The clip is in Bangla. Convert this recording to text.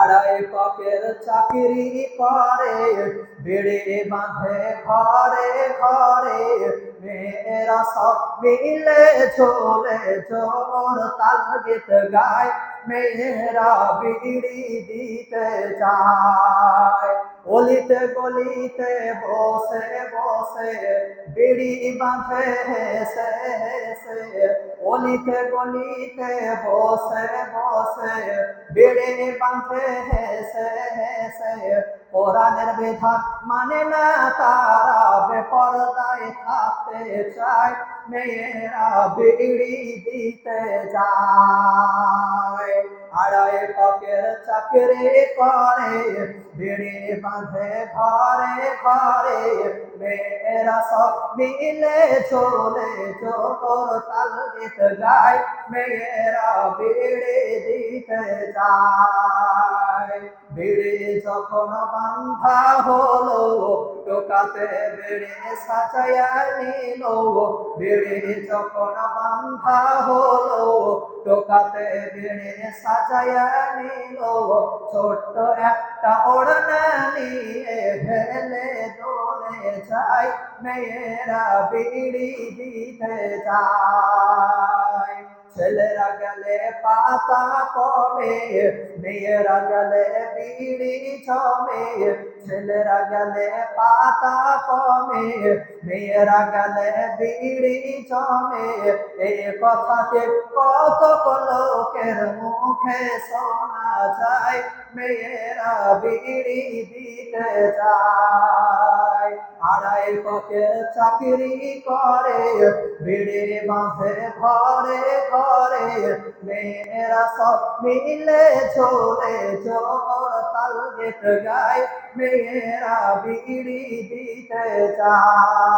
আড়াই পকের চাকরি করে, বেড়ে বাঁধে ঘরে ঘরে। মেয়েরা সব মিলে ঝোলে জোর তাল গীত গায়, মেয়েরা বিড়ি দিতে যায় গলিতে গলিতে বসে বসে, বিড়ি বাঁধে হেসে হেসে। গলিতে গলিতে বসে বসে বেড়ে বাঁধে, হেসে হেসে। কোরআনের বিধান মানে না তারা বেপরদায় থাকতে চায়, মেয়েরা বিড়ি দিতে যায়। আড়াই পকের চাকরে করে, বিড়ি বাঁধে ঘরে ঘরে। মেয়েরা সব মিলে চলে চোর তাল গীত গায়। মেয়েরা বিড়ি দিতে যায় বিড়ি যখন বান্ধা হলো, টোকাতে বেড়ে সাজাইয়া নিল। বেড়ে যখন বান্ধা হলো, টোকাতে বেড়ে সাজাইয়া নিল। ছোট্ট একটা ওড়না নিয়ে ফেলে দোলে যায়, মেয়েরা বিড়ি দিতে যায়। ছেলেরা গেলে পাতা কমে, মেয়েরা গেলে বিড়ি জমে ছেলেরা গেলে পাতা কমে, মেয়েরা গেলে বিড়ি জমে এই কথাকে কত লোকের মুখে শোনা যায়, মেয়েরা বিড়ি দিতে যায় আড়াই পকের চাকরি করে। বিড়ি বাঁধে ঘরে ঘরে মেয়েরা সব মিলে ঝোলে জোর তাল গীত গায়। মেয়েরা বিড়ি দিতে যায়